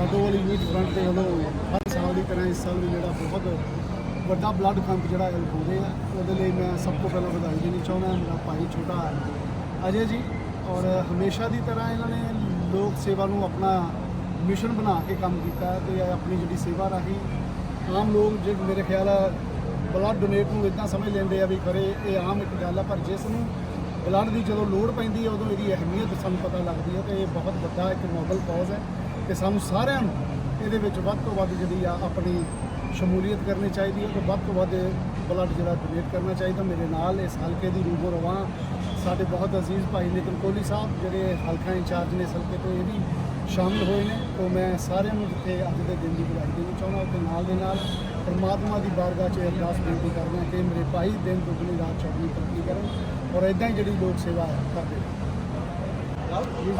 ਲਾਡੋ ਵਾਲੀ youth front ਦੇ ਵੱਲੋਂ ਹਰ ਸਾਲ ਦੀ ਤਰ੍ਹਾਂ ਇਸ ਸਾਲ ਵੀ ਜਿਹੜਾ ਬਹੁਤ ਵੱਡਾ ਬਲੱਡ ਕੈਂਪ ਜਿਹੜਾ ਇਹ ਹੋ ਰਿਹਾ ਉਹਦੇ ਲਈ ਮੈਂ ਸਭ ਤੋਂ ਪਹਿਲਾਂ ਵਧਾਈ ਦੇਣੀ ਚਾਹੁੰਦਾ ਮੇਰਾ ਭਾਈ ਛੋਟਾ ਅਜੇ ਜੀ। ਔਰ ਹਮੇਸ਼ਾ ਦੀ ਤਰ੍ਹਾਂ ਇਹਨਾਂ ਨੇ ਲੋਕ ਸੇਵਾ ਨੂੰ ਆਪਣਾ ਮਿਸ਼ਨ ਬਣਾ ਕੇ ਕੰਮ ਕੀਤਾ ਹੈ ਤੇ ਇਹ ਆਪਣੀ ਜਿਹੜੀ ਸੇਵਾ ਰਾਹੀਂ ਆਮ ਲੋਕ ਜੇ ਮੇਰੇ ਖਿਆਲ ਆ ਬਲੱਡ ਡੋਨੇਟ ਨੂੰ ਇਦਾਂ ਸਮਝ ਲੈਂਦੇ ਆ ਵੀ ਖਰੇ ਇਹ ਆਮ ਇੱਕ ਗੱਲ ਆ, ਪਰ ਜਿਸ ਨੂੰ ਬਲੱਡ ਦੀ ਜਦੋਂ ਲੋੜ ਪੈਂਦੀ ਹੈ ਉਦੋਂ ਇਹਦੀ ਅਹਿਮੀਅਤ ਸਾਨੂੰ ਪਤਾ ਲੱਗਦੀ ਹੈ ਤੇ ਇਹ ਬਹੁਤ ਵੱਡਾ ਇੱਕ ਨੋਬਲ ਕਾਜ਼ ਹੈ। ਤੇ ਸਾਨੂੰ ਸਾਰਿਆਂ ਨੂੰ ਇਹਦੇ ਵਿੱਚ ਵੱਧ ਤੋਂ ਵੱਧ ਜਿਹੜੀ ਆ ਆਪਣੀ ਸ਼ਮੂਲੀਅਤ ਕਰਨੀ ਚਾਹੀਦੀ ਹੈ ਤੇ ਵੱਧ ਤੋਂ ਵੱਧ ਬਲੱਡ ਜਿਹੜਾ ਡੋਨੇਟ ਕਰਨਾ ਚਾਹੀਦਾ। ਮੇਰੇ ਨਾਲ ਇਸ ਹਲਕੇ ਦੀ ਰੂਬੋ ਰਵਾਂ ਸਾਡੇ ਬਹੁਤ ਅਜ਼ੀਜ਼ ਭਾਈ ਨਿਤਨ ਕੋਹਲੀ ਸਾਹਿਬ, ਜਿਹੜੇ ਹਲਕਾ ਇੰਚਾਰਜ ਨੇ ਇਸ ਹਲਕੇ ਤੋਂ ਇਹ ਵੀ ਸ਼ਾਮਿਲ ਹੋਏ ਨੇ। ਤੋਂ ਮੈਂ ਸਾਰਿਆਂ ਨੂੰ ਜਿੱਥੇ ਅੱਜ ਦੇ ਦਿਨ ਦੀ ਵਧਾਈ ਦੇਣੀ ਚਾਹੁੰਦਾ ਤੇ ਨਾਲ ਦੇ ਨਾਲ ਪਰਮਾਤਮਾ ਦੀ ਬਾਰਗਾਹ 'ਚ ਇਹ ਅਰਦਾਸ ਬੇਨਤੀ ਕਰਦਾ ਕਿ ਮੇਰੇ ਭਾਈ ਦਿਨ ਦੁਗਣੀ ਰਾਤ ਚੌਗਣੀ ਤਰੱਕੀ ਕਰਨ ਔਰ ਇਦਾਂ ਹੀ ਜਿਹੜੀ ਲੋਕ ਸੇਵਾ ਕਰਦੇ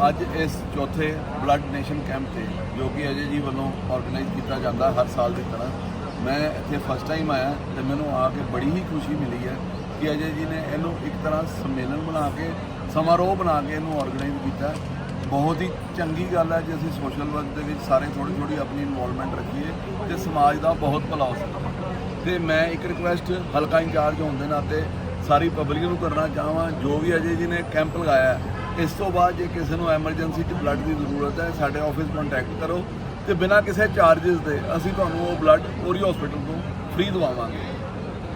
ਅੱਜ ਇਸ ਚੌਥੇ ਬਲੱਡ ਡੋਨੇਸ਼ਨ ਕੈਂਪ ਤੇ, ਜੋ ਕਿ ਅਜੇ ਜੀ ਵੱਲੋਂ ਆਰਗੇਨਾਈਜ਼ ਕੀਤਾ ਜਾਂਦਾ ਹਰ ਸਾਲ ਦੀ ਤਰ੍ਹਾਂ, ਮੈਂ ਇੱਥੇ ਫਸਟ ਟਾਈਮ ਆਇਆ ਤੇ ਮੈਨੂੰ ਆ ਕੇ ਬੜੀ ਹੀ ਖੁਸ਼ੀ ਮਿਲੀ ਹੈ ਕਿ ਅਜੇ ਜੀ ਨੇ ਇਹਨੂੰ ਇੱਕ ਤਰ੍ਹਾਂ ਸੰਮੇਲਨ ਬਣਾ ਕੇ, ਸਮਾਰੋਹ ਬਣਾ ਕੇ ਇਹਨੂੰ ਆਰਗੇਨਾਈਜ਼ ਕੀਤਾ ਬਹੁਤ ਹੀ ਚੰਗੀ ਗੱਲ ਹੈ ਜੇ, ਅਸੀਂ ਸੋਸ਼ਲ ਵਰਕ ਦੇ ਵਿੱਚ ਸਾਰੇ ਥੋੜੀ ਥੋੜੀ ਆਪਣੀ ਇਨਵੋਲਵਮੈਂਟ ਰੱਖੀਏ ਤੇ ਸਮਾਜ ਦਾ ਬਹੁਤ ਭਲਾ ਹੋ ਸਕਦਾ। ਤੇ ਮੈਂ ਇੱਕ ਰਿਕੁਐਸਟ ਹਲਕਾ ਇੰਚਾਰਜ ਹੋਣ ਦੇ ਨਾਤੇ ਸਾਰੀ ਪਬਲਿਕ ਨੂੰ ਕਰਨਾ ਚਾਹਾਂ ਜੋ ਵੀ ਅਜੇ ਜੀ ਨੇ ਕੈਂਪ ਲਗਾਇਆ ਇਸ ਤੋਂ ਬਾਅਦ ਜੇ ਕਿਸੇ ਨੂੰ ਐਮਰਜੈਂਸੀ 'ਚ ਬਲੱਡ ਦੀ ਜ਼ਰੂਰਤ ਹੈ, ਸਾਡੇ ਆਫਿਸ ਕੰਟੈਕਟ ਕਰੋ ਤੇ ਬਿਨਾਂ ਕਿਸੇ ਚਾਰजेस ਦੇ ਅਸੀਂ ਤੁਹਾਨੂੰ ਉਹ ਬਲੱਡ ਔਰੀ ਹਸਪੀਟਲ ਤੋਂ ਫ੍ਰੀ ਦਵਾਵਾਂਗੇ।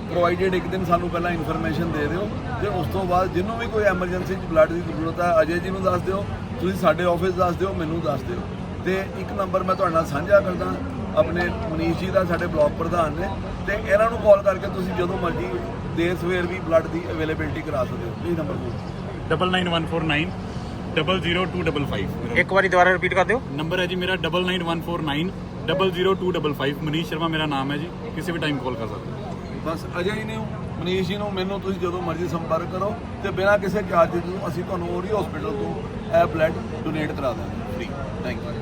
ਪ੍ਰੋਵਾਈਡਡ ਇੱਕ ਦਿਨ ਸਾਨੂੰ ਪਹਿਲਾਂ ਇਨਫੋਰਮੇਸ਼ਨ ਦੇ ਦਿਓ ਤੇ ਉਸ ਤੋਂ ਬਾਅਦ ਜਿਹਨੂੰ ਵੀ ਕੋਈ ਐਮਰਜੈਂਸੀ 'ਚ ਬਲੱਡ ਦੀ ਜ਼ਰੂਰਤ ਹੈ, ਅਜੇ ਜੀ ਨੂੰ ਦੱਸ ਦਿਓ, ਤੁਸੀਂ ਸਾਡੇ ਆਫਿਸ ਦੱਸ ਦਿਓ, ਮੈਨੂੰ ਦੱਸ ਦਿਓ। ਤੇ ਇੱਕ ਨੰਬਰ ਮੈਂ ਤੁਹਾਡੇ ਨਾਲ ਸਾਂਝਾ ਕਰਦਾ, ਆਪਣੇ ਮਨੀਸ਼ ਜੀ ਦਾ, ਸਾਡੇ ਬਲਾਕ ਪ੍ਰਧਾਨ ਨੇ, ਤੇ ਇਹਨਾਂ ਨੂੰ ਕਾਲ ਕਰਕੇ ਤੁਸੀਂ ਜਦੋਂ ਮਰਜ਼ੀ ਦੇਰ ਸਵੇਰ ਵੀ ਬਲੱਡ ਦੀ ਅਵੇਲੇਬਿਲਟੀ ਕਰਾ ਸਕਦੇ ਹੋ। ਪਲੀਜ਼ ਨੰਬਰ ਬੋਲੋ double nine one four nine double zero two double five ਇੱਕ ਵਾਰੀ ਦੁਬਾਰਾ ਰਿਪੀਟ ਕਰ ਦਿਓ। ਨੰਬਰ ਹੈ ਜੀ ਮੇਰਾ double nine one four nine double zero two double five Manish Sharma ਮੇਰਾ ਨਾਮ ਹੈ ਜੀ। ਕਿਸੇ ਵੀ ਟਾਈਮ ਕਾਲ ਕਰ ਸਕਦੇ ਹੋ। ਬਸ ਅਜੇ ਹੀ ਨਹੀਂ ਮਨੀਸ਼ ਜੀ ਨੂੰ ਮੈਨੂੰ ਤੁਸੀਂ ਜਦੋਂ ਮਰਜ਼ੀ ਸੰਪਰਕ ਕਰੋ ਤੇ ਬਿਨਾਂ ਕਿਸੇ ਚਾਰਜ ਨੂੰ ਅਸੀਂ ਤੁਹਾਨੂੰ ਓਰੀ ਹਸਪੀਟਲ ਤੋਂ ਇਹ ਬਲੱਡ ਡੋਨੇਟ ਕਰਾ ਦਾਂਗੇ ਫ੍ਰੀ ਥੈਂਕ ਯੂ